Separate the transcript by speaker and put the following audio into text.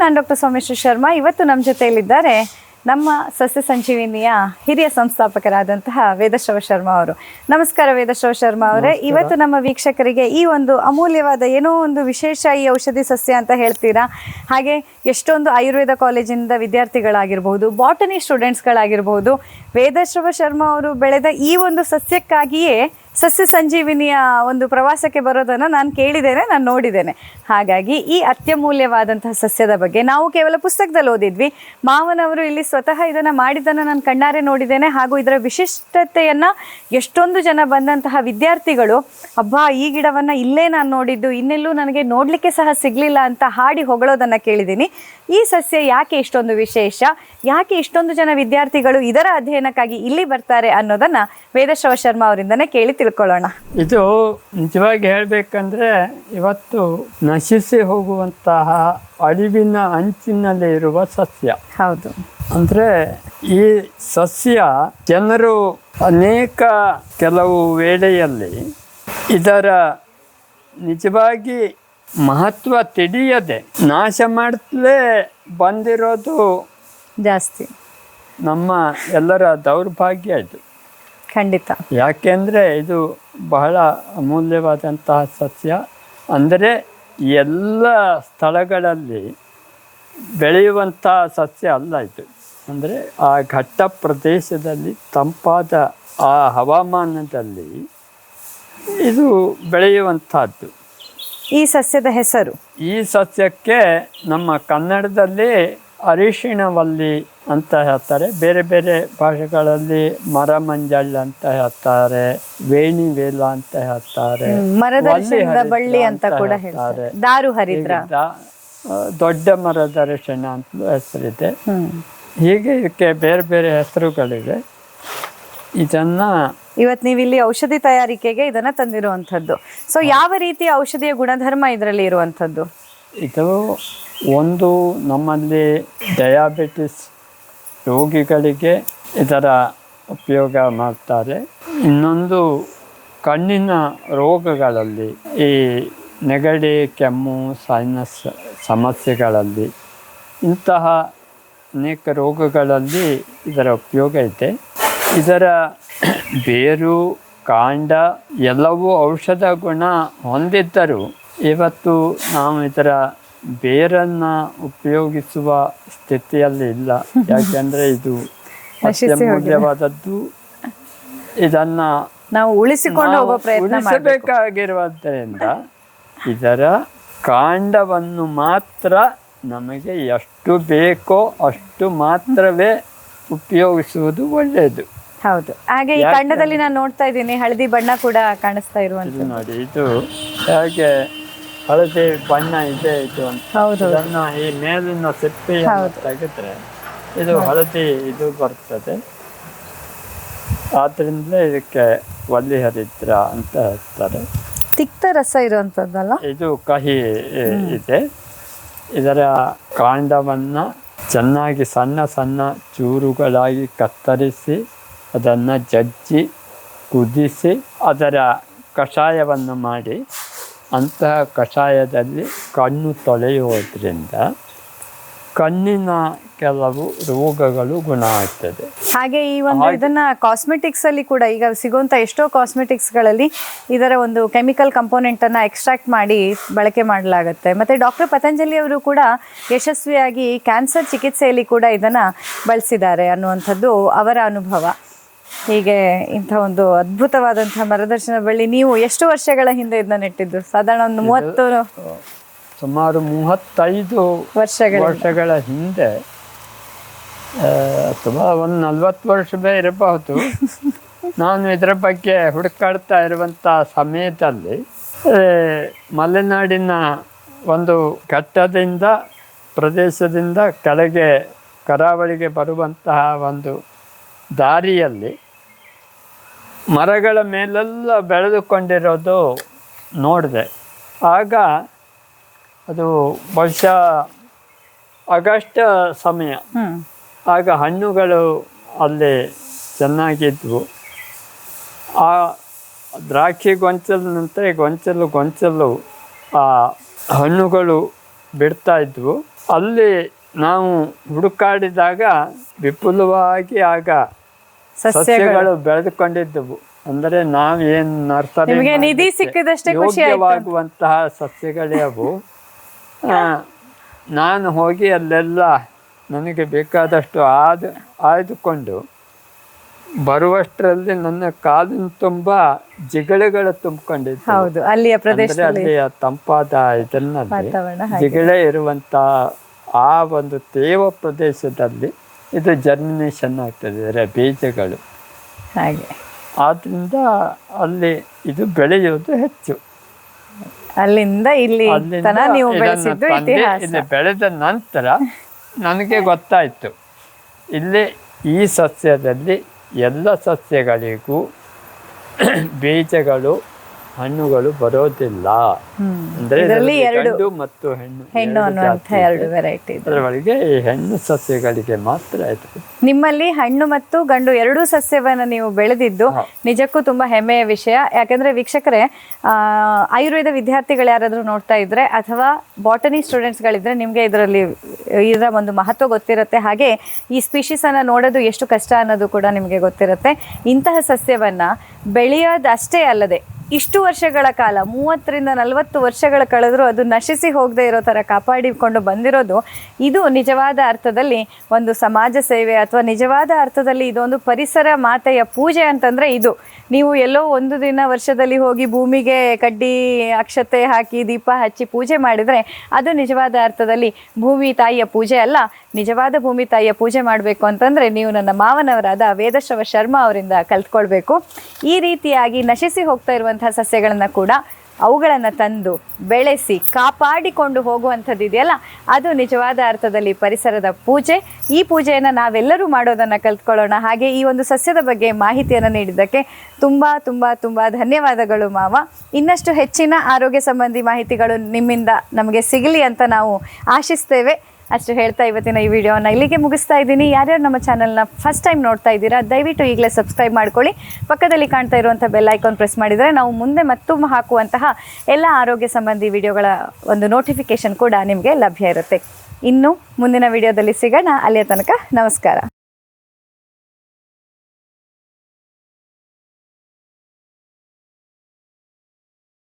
Speaker 1: ನಾನು ಡಾಕ್ಟರ್ ಸೋಮೇಶ್ವರ್ ಶರ್ಮಾ. ಇವತ್ತು ನಮ್ಮ ಜೊತೆಯಲ್ಲಿದ್ದಾರೆ ನಮ್ಮ ಸಸ್ಯ ಸಂಜೀವಿನಿಯ ಹಿರಿಯ ಸಂಸ್ಥಾಪಕರಾದಂತಹ ವೇದಶ್ರವ ಶರ್ಮಾ ಅವರು. ನಮಸ್ಕಾರ ವೇದಶ್ರವ ಶರ್ಮಾ ಅವರೇ. ಇವತ್ತು ನಮ್ಮ ವೀಕ್ಷಕರಿಗೆ ಈ ಒಂದು ಅಮೂಲ್ಯವಾದ ಏನೋ ಒಂದು ವಿಶೇಷ ಈ ಔಷಧಿ ಸಸ್ಯ ಅಂತ ಹೇಳ್ತೀರಾ? ಹಾಗೆ ಎಷ್ಟೊಂದು ಆಯುರ್ವೇದ ಕಾಲೇಜಿಂದ ವಿದ್ಯಾರ್ಥಿಗಳಾಗಿರ್ಬೋದು ಬಾಟನಿ ಸ್ಟೂಡೆಂಟ್ಸ್ಗಳಾಗಿರ್ಬೋದು ವೇದಶ್ರವ ಶರ್ಮಾ ಅವರು ಬೆಳೆದ ಈ ಒಂದು ಸಸ್ಯಕ್ಕಾಗಿಯೇ ಸಸ್ಯ ಸಂಜೀವಿನಿಯ ಒಂದು ಪ್ರವಾಸಕ್ಕೆ ಬರೋದನ್ನು ನಾನು ಕೇಳಿದ್ದೇನೆ, ನಾನು ನೋಡಿದ್ದೇನೆ. ಹಾಗಾಗಿ ಈ ಅತ್ಯಮೂಲ್ಯವಾದಂತಹ ಸಸ್ಯದ ಬಗ್ಗೆ ನಾವು ಕೇವಲ ಪುಸ್ತಕದಲ್ಲಿ ಓದಿದ್ವಿ. ಮಾವನವರು ಇಲ್ಲಿ ಸ್ವತಃ ಇದನ್ನು ಮಾಡಿದ್ದನ್ನು ನಾನು ಕಣ್ಣಾರೆ ನೋಡಿದ್ದೇನೆ. ಹಾಗೂ ಇದರ ವಿಶಿಷ್ಟತೆಯನ್ನು ಎಷ್ಟೊಂದು ಜನ ಬಂದಂತಹ ವಿದ್ಯಾರ್ಥಿಗಳು, ಅಬ್ಬಾ, ಈ ಗಿಡವನ್ನು ಇಲ್ಲೇ ನಾನು ನೋಡಿದ್ದು, ಇನ್ನೆಲ್ಲೂ ನನಗೆ ನೋಡಲಿಕ್ಕೆ ಸಹ ಸಿಗಲಿಲ್ಲ ಅಂತ ಹಾಡಿ ಹೊಗಳೋದನ್ನು ಕೇಳಿದ್ದೀನಿ. ಈ ಸಸ್ಯ ಯಾಕೆ ಇಷ್ಟೊಂದು ವಿಶೇಷ? ಯಾಕೆ ಇಷ್ಟೊಂದು ಜನ ವಿದ್ಯಾರ್ಥಿಗಳು ಇದರ ಅಧ್ಯಯನಕ್ಕಾಗಿ ಇಲ್ಲಿ ಬರ್ತಾರೆ ಅನ್ನೋದನ್ನು ವೇದಶ್ರವ ಶರ್ಮಾ ಅವರಿಂದನೇ ಕೇಳಿ ತಿಳ್ಕೊಳ್ಳೋಣ.
Speaker 2: ಇದು ನಿಜವಾಗಿ ಹೇಳಬೇಕಂದ್ರೆ ಇವತ್ತು ನಶಿಸಿ ಹೋಗುವಂತಹ ಅಳಿವಿನ ಅಂಚಿನಲ್ಲಿ ಇರುವ ಸಸ್ಯ.
Speaker 1: ಹೌದು.
Speaker 2: ಅಂದರೆ ಈ ಸಸ್ಯ ಜನರು ಅನೇಕ ಕೆಲವು ವೇಳೆಯಲ್ಲಿ ಇದರ ನಿಜವಾಗಿ ಮಹತ್ವ ತಿಳಿಯದೆ ನಾಶ ಮಾಡಲೇ ಬಂದಿರೋದು
Speaker 1: ಜಾಸ್ತಿ.
Speaker 2: ನಮ್ಮ ಎಲ್ಲರ ದೌರ್ಭಾಗ್ಯ ಇದು.
Speaker 1: ಖಂಡಿತ.
Speaker 2: ಯಾಕೆಂದರೆ ಇದು ಬಹಳ ಅಮೂಲ್ಯವಾದಂತಹ ಸಸ್ಯ. ಅಂದರೆ ಎಲ್ಲ ಸ್ಥಳಗಳಲ್ಲಿ ಬೆಳೆಯುವಂಥ ಸಸ್ಯ ಅಲ್ಲ ಇದು. ಅಂದರೆ ಆ ಘಟ್ಟ ಪ್ರದೇಶದಲ್ಲಿ ತಂಪಾದ ಆ ಹವಾಮಾನದಲ್ಲಿ ಇದು ಬೆಳೆಯುವಂಥದ್ದು.
Speaker 1: ಈ ಸಸ್ಯದ ಹೆಸರು?
Speaker 2: ಈ ಸಸ್ಯಕ್ಕೆ ನಮ್ಮ ಕನ್ನಡದಲ್ಲಿ ಅರಿಶಿಣವಲ್ಲಿ ಅಂತ ಹೇಳ್ತಾರೆ. ಬೇರೆ ಬೇರೆ ಭಾಷೆಗಳಲ್ಲಿ ಮರಮಂಜಳ್ ಅಂತ ಹೇಳ್ತಾರೆ ವೇಣಿವೇಲ ಅಂತ ಹೇಳ್ತಾರೆ
Speaker 1: ಬಳ್ಳಿ ಅಂತ ಕೂಡ ಹೇಳ್ತಾರೆ. ದಾರು ಹರಿದ್ರ
Speaker 2: ದೊಡ್ಡ ಮರದ ಅರಿಶಿಣ ಅಂತ ಹೆಸರಿದೆ. ಹೀಗೆ ಇದಕ್ಕೆ ಬೇರೆ ಬೇರೆ ಹೆಸರುಗಳಿವೆ. ಇದನ್ನ
Speaker 1: ಇವತ್ತು ನೀವು ಇಲ್ಲಿ ಔಷಧಿ ತಯಾರಿಕೆಗೆ ಇದನ್ನ ತಂದಿರುವಂತದ್ದು ಸೊ ಯಾವ ರೀತಿಯ ಔಷಧಿಯ ಗುಣಧರ್ಮ ಇದರಲ್ಲಿ ಇರುವಂಥದ್ದು?
Speaker 2: ಇದು ಒಂದು ನಮ್ಮಲ್ಲಿ ಡಯಾಬಿಟಿಸ್ ರೋಗಿಗಳಿಗೆ ಇದರ ಉಪಯೋಗ ಮಾಡ್ತಾರೆ. ಇನ್ನೊಂದು ಕಣ್ಣಿನ ರೋಗಗಳಲ್ಲಿ ಈ ನೆಗಡಿ, ಕೆಮ್ಮು ಸೈನಸ್ ಸಮಸ್ಯೆಗಳಲ್ಲಿ ಇಂತಹ ಅನೇಕ ರೋಗಗಳಲ್ಲಿ ಇದರ ಉಪಯೋಗ ಇದೆ. ಇದರ ಬೇರು, ಕಾಂಡ ಎಲ್ಲವೂ ಔಷಧ ಗುಣ ಹೊಂದಿದ್ದರೂ ಇವತ್ತು ನಾವು ಇದರ ಬೇರನ್ನ ಉಪಯೋಗಿಸುವ ಸ್ಥಿತಿಯಲ್ಲಿ ಇಲ್ಲ. ಯಾಕೆಂದ್ರೆ ಇದು ಅತ್ಯಮೂಲ್ಯವಾದದ್ದು. ಇದನ್ನ
Speaker 1: ನಾವು ಉಳಿಸಿಕೊಂಡು ಹೋಗೋ ಪ್ರಯತ್ನ ಮಾಡಬೇಕು.
Speaker 2: ಉಳಿಸಬೇಕಾಗಿರುವುದರಿಂದ ಇದರ ಕಾಂಡವನ್ನು ಮಾತ್ರ ನಮಗೆ ಎಷ್ಟು ಬೇಕೋ ಅಷ್ಟು ಮಾತ್ರವೇ ಉಪಯೋಗಿಸುವುದು ಒಳ್ಳೆಯದು.
Speaker 1: ಹೌದು. ಹಾಗೆ ಈ ಕಾಂಡದಲ್ಲಿ ನಾನು ನೋಡ್ತಾ ಇದ್ದೀನಿ ಹಳದಿ ಬಣ್ಣ ಕೂಡ ಕಾಣಿಸ್ತಾ
Speaker 2: ಇರುವಂತ ನೋಡಿ ಇದು ಹೇಗೆ ಹಳದಿ ಬಣ್ಣ ಇದೆ ಇದು ಅಂತ.
Speaker 1: ಹೌದು.
Speaker 2: ಇದನ್ನು ಈ ಮೇಲಿನ ಸಿಪ್ಪೆಯನ್ನು ತೆಗೆದ್ರೆ ಇದು ಹಳದಿ ಇದು ಬರ್ತದೆ. ಆದ್ರಿಂದಲೇ ಇದಕ್ಕೆ ವಲ್ಲಿ ಹರಿದ್ರ ಅಂತ ಹೇಳ್ತಾರೆ.
Speaker 1: ತಿಕ್ತ ರಸ ಇರುವಂಥದ್ದಲ್ಲ
Speaker 2: ಇದು ಕಹಿ ಇದೆ. ಇದರ ಕಾಂಡವನ್ನು ಚೆನ್ನಾಗಿ ಸಣ್ಣ ಸಣ್ಣ ಚೂರುಗಳಾಗಿ ಕತ್ತರಿಸಿ ಅದನ್ನು ಜಜ್ಜಿ ಕುದಿಸಿ ಅದರ ಕಷಾಯವನ್ನು ಮಾಡಿ ಅಂತಹ ಕಷಾಯದಲ್ಲಿ ಕಣ್ಣು ತೊಳೆಯುವುದರಿಂದ ಕಣ್ಣಿನ ಕೆಲವು ರೋಗಗಳು ಗುಣ ಆಗ್ತದೆ.
Speaker 1: ಹಾಗೆ ಈ ಒಂದು ಇದನ್ನ ಕಾಸ್ಮೆಟಿಕ್ಸ್ ಅಲ್ಲಿ ಕೂಡ ಈಗ ಸಿಗುವಂತ ಎಷ್ಟೋ ಕಾಸ್ಮೆಟಿಕ್ಸ್ಗಳಲ್ಲಿ ಇದರ ಒಂದು ಕೆಮಿಕಲ್ ಕಂಪೋನೆಂಟ್ ಅನ್ನ ಎಕ್ಸ್ಟ್ರಾಕ್ಟ್ ಮಾಡಿ ಬಳಕೆ ಮಾಡಲಾಗುತ್ತೆ. ಮತ್ತೆ ಡಾಕ್ಟರ್ ಪತಂಜಲಿ ಅವರು ಕೂಡ ಯಶಸ್ವಿಯಾಗಿ ಕ್ಯಾನ್ಸರ್ ಚಿಕಿತ್ಸೆಯಲ್ಲಿ ಕೂಡ ಇದನ್ನ ಬಳಸಿದ್ದಾರೆ ಅನ್ನುವಂಥದ್ದು ಅವರ ಅನುಭವ. ಹೀಗೆ ಇಂಥ ಒಂದು ಅದ್ಭುತವಾದಂತಹ ಮರದರ್ಶನ ಬಳ್ಳಿ ನೀವು ಎಷ್ಟು ವರ್ಷಗಳ ಹಿಂದೆ ಇದನ್ನ ನೆಟ್ಟಿದ್ದು? ಸಾಧಾರಣ ಒಂದು ಮೂವತ್ತು
Speaker 2: ಸುಮಾರು ಮೂವತ್ತೈದು
Speaker 1: ವರ್ಷಗಳ
Speaker 2: ವರ್ಷಗಳ ಹಿಂದೆ ಅಥವಾ ಒಂದು ನಲ್ವತ್ತು ವರ್ಷವೇ ಇರಬಹುದು. ನಾನು ಇದರ ಬಗ್ಗೆ ಹುಡುಕಾಡ್ತಾ ಇರುವಂಥ ಸಮಯದಲ್ಲಿ ಮಲೆನಾಡಿನ ಒಂದು ಘಟ್ಟದಿಂದ ಪ್ರದೇಶದಿಂದ ಕೆಳಗೆ ಕರಾವಳಿಗೆ ಬರುವಂತಹ ಒಂದು ದಾರಿಯಲ್ಲಿ ಮರಗಳ ಮೇಲೆಲ್ಲ ಬೆಳೆದುಕೊಂಡಿರೋದು ನೋಡಿದೆ. ಆಗ ಅದು ಬಹುಶಃ ಆಗಸ್ಟ್ ಸಮಯ. ಆಗ ಹಣ್ಣುಗಳು ಅಲ್ಲಿ ಚೆನ್ನಾಗಿದ್ವು. ಆ ದ್ರಾಕ್ಷಿ ಗೊಂಚಲಿನಂತೆ ಗೊಂಚಲು ಗೊಂಚಲು ಆ ಹಣ್ಣುಗಳು ಬಿಡ್ತಾ ಇದ್ವು. ಅಲ್ಲಿ ನಾವು ಹುಡುಕಾಡಿದಾಗ ವಿಪುಲವಾಗಿ ಆಗ
Speaker 1: ಸಸ್ಯಗಳು.
Speaker 2: ಬೆಳೆದುಕೊಂಡಿದ್ದವು. ಅಂದರೆ ನಾವೇನ್ ನರ್ಸರಿ
Speaker 1: ನಿಮಗೆ ನಿಧಿ ಸಿಕ್ಕಿದಷ್ಟೇ ಖುಷಿ
Speaker 2: ಯೋಗ್ಯವಾಗುವಂತಹ ಸಸ್ಯಗಳೇ ಅವು ನಾನು ಹೋಗಿ ಅಲ್ಲೆಲ್ಲ ನನಗೆ ಬೇಕಾದಷ್ಟು ಆದ ಆಯ್ದುಕೊಂಡು ಬರುವಷ್ಟರಲ್ಲಿ ನನ್ನ ಕಾಲಿನ ತುಂಬ ಜಿಗಳೆಗಳು ತುಂಬಿಕೊಂಡಿದ್ದು
Speaker 1: ಹೌದು ಅಲ್ಲಿಯ ಪ್ರದೇಶ
Speaker 2: ಅಲ್ಲಿಯ ತಂಪಾದ
Speaker 1: ಇದನ್ನ
Speaker 2: ಜಿಗಳೆ ಇರುವಂತ ಆ ಒಂದು ತೇವ ಪ್ರದೇಶದಲ್ಲಿ ಇದು ಜರ್ಮಿನೇಷನ್ ಆಗ್ತದೆ ಅಂದರೆ ಬೀಜಗಳು.
Speaker 1: ಹಾಗೆ.
Speaker 2: ಆದ್ದರಿಂದ ಅಲ್ಲಿ ಇದು ಬೆಳೆಯೋದು ಹೆಚ್ಚು.
Speaker 1: ಅಲ್ಲಿಂದ ಇಲ್ಲಿ
Speaker 2: ಅಲ್ಲಿಂದ
Speaker 1: ತನ ನೀವು
Speaker 2: ಇದನ್ನ
Speaker 1: ಬೆಳೆಸಿದ್ದು
Speaker 2: ತಂದೆ
Speaker 1: ಇತಿಹಾಸ.
Speaker 2: ಇಲ್ಲಿ ಬೆಳೆದ ನಂತರ ನನಗೆ ಗೊತ್ತಾಯಿತು. ಇಲ್ಲಿ ಈ ಸಸ್ಯದಲ್ಲಿ ಎಲ್ಲ ಸಸ್ಯಗಳಿಗೂ ಬೀಜಗಳು ಹಣ್ಣುಗಳು ಬರೋದಿಲ್ಲ. ಅಂದ್ರೆ
Speaker 1: ಎರಡು
Speaker 2: ಗಂಡು ಮತ್ತು ಹೆಣ್ಣು
Speaker 1: ಹೆಣ್ಣು ಅನ್ನುವಂಥ ಎರಡು ವೆರೈಟಿ
Speaker 2: ಅದರೊಳಗೆ ಹೆಣ್ಣು ಸಸ್ಯಗಳಿಗೆ ಮಾತ್ರ ಇದೆ
Speaker 1: ನಿಮ್ಮಲ್ಲಿ ಹಣ್ಣು ಮತ್ತು ಗಂಡು ಎರಡೂ ಸಸ್ಯವನ್ನ ನೀವು ಬೆಳೆದಿದ್ದು ನಿಜಕ್ಕೂ ತುಂಬಾ ಹೆಮ್ಮೆಯ ವಿಷಯ. ಯಾಕಂದ್ರೆ ವೀಕ್ಷಕರೇ ಆಯುರ್ವೇದ ವಿದ್ಯಾರ್ಥಿಗಳು ಯಾರಾದ್ರೂ ನೋಡ್ತಾ ಇದ್ರೆ ಅಥವಾ ಬಾಟನಿ ಸ್ಟೂಡೆಂಟ್ಸ್ಗಳಿದ್ರೆ ನಿಮಗೆ ಇದರಲ್ಲಿ ಇದರ ಒಂದು ಮಹತ್ವ ಗೊತ್ತಿರುತ್ತೆ. ಹಾಗೆ ಈ ಸ್ಪೀಶೀಸ್ ಅನ್ನ ನೋಡೋದು ಎಷ್ಟು ಕಷ್ಟ ಅನ್ನೋದು ಕೂಡ ನಿಮಗೆ ಗೊತ್ತಿರುತ್ತೆ. ಇಂತಹ ಸಸ್ಯವನ್ನ ಬೆಳೆಯೋದಷ್ಟೇ ಅಲ್ಲದೆ ಇಷ್ಟು ವರ್ಷಗಳ ಕಾಲ, ಮೂವತ್ತರಿಂದ ನಲವತ್ತು ವರ್ಷಗಳ ಕಳೆದರೂ ಅದು ನಶಿಸಿ ಹೋಗದೆ ಇರೋ ಥರ ಕಾಪಾಡಿಕೊಂಡು ಬಂದಿರೋದು, ಇದು ನಿಜವಾದ ಅರ್ಥದಲ್ಲಿ ಒಂದು ಸಮಾಜ ಸೇವೆ ಅಥವಾ ನಿಜವಾದ ಅರ್ಥದಲ್ಲಿ ಇದೊಂದು ಪರಿಸರ ಮಾತೆಯ ಪೂಜೆ ಅಂತಂದರೆ ಇದು. ನೀವು ಎಲ್ಲೋ ಒಂದು ದಿನ ವರ್ಷದಲ್ಲಿ ಹೋಗಿ ಭೂಮಿಗೆ ಕಡ್ಡಿ, ಅಕ್ಷತೆ ಹಾಕಿ ದೀಪ ಹಚ್ಚಿ ಪೂಜೆ ಮಾಡಿದರೆ ಅದು ನಿಜವಾದ ಅರ್ಥದಲ್ಲಿ ಭೂಮಿ ತಾಯಿಯ ಪೂಜೆ ಅಲ್ಲ, ನಿಜವಾದ ಭೂಮಿ ತಾಯಿಯ ಪೂಜೆ ಮಾಡಬೇಕು ಅಂತಂದರೆ ನೀವು ನನ್ನ ಮಾವನವರಾದ ವೇದಶ್ರವ ಶರ್ಮಾ ಅವರಿಂದ ಕಲ್ತ್ಕೊಳ್ಬೇಕು. ಈ ರೀತಿಯಾಗಿ ನಶಿಸಿ ಹೋಗ್ತಾ ಇರುವಂತಹ ಸಸ್ಯಗಳನ್ನು ಕೂಡ ಅವುಗಳನ್ನು ತಂದು ಬೆಳೆಸಿ ಕಾಪಾಡಿಕೊಂಡು ಹೋಗುವಂಥದ್ದು ಇದೆಯಲ್ಲ? ಅದು ನಿಜವಾದ ಅರ್ಥದಲ್ಲಿ ಪರಿಸರದ ಪೂಜೆ. ಈ ಪೂಜೆಯನ್ನು ನಾವೆಲ್ಲರೂ ಮಾಡೋದನ್ನು ಕಲ್ತ್ಕೊಳ್ಳೋಣ. ಹಾಗೆ ಈ ಒಂದು ಸಸ್ಯದ ಬಗ್ಗೆ ಮಾಹಿತಿಯನ್ನು ನೀಡಿದ್ದಕ್ಕೆ ತುಂಬ ತುಂಬ ತುಂಬ ಧನ್ಯವಾದಗಳು ಮಾವ. ಇನ್ನಷ್ಟು ಹೆಚ್ಚಿನ ಆರೋಗ್ಯ ಸಂಬಂಧಿ ಮಾಹಿತಿಗಳು ನಿಮ್ಮಿಂದ ನಮಗೆ ಸಿಗಲಿ ಅಂತ ನಾವು ಆಶಿಸ್ತೇವೆ. ಅಷ್ಟು ಹೇಳ್ತಾ ಇವತ್ತಿನ ಈ ವಿಡಿಯೋನ ಇಲ್ಲಿಗೆ ಮುಗಿಸ್ತಾ ಇದ್ದೀನಿ. ಯಾರ್ಯಾರು ನಮ್ಮ ಚಾನಲ್ನ ಫಸ್ಟ್ ಟೈಮ್ ನೋಡ್ತಾ ಇದ್ದೀರಾ, ದಯವಿಟ್ಟು ಈಗಲೇ ಸಬ್ಸ್ಕ್ರೈಬ್ ಮಾಡ್ಕೊಳ್ಳಿ. ಪಕ್ಕದಲ್ಲಿ ಕಾಣ್ತಾ ಇರುವಂಥ ಬೆಲ್ ಐಕಾನ್ ಪ್ರೆಸ್ ಮಾಡಿದರೆ ನಾವು ಮುಂದೆ ಮತ್ತು ಹಾಕುವಂತಹ ಎಲ್ಲ ಆರೋಗ್ಯ ಸಂಬಂಧಿ ವಿಡಿಯೋಗಳ ಒಂದು ನೋಟಿಫಿಕೇಷನ್ ಕೂಡ ನಿಮಗೆ ಲಭ್ಯ ಇರುತ್ತೆ. ಇನ್ನು ಮುಂದಿನ ವಿಡಿಯೋದಲ್ಲಿ ಸಿಗೋಣ. ಅಲ್ಲಿಯ ತನಕ ನಮಸ್ಕಾರ.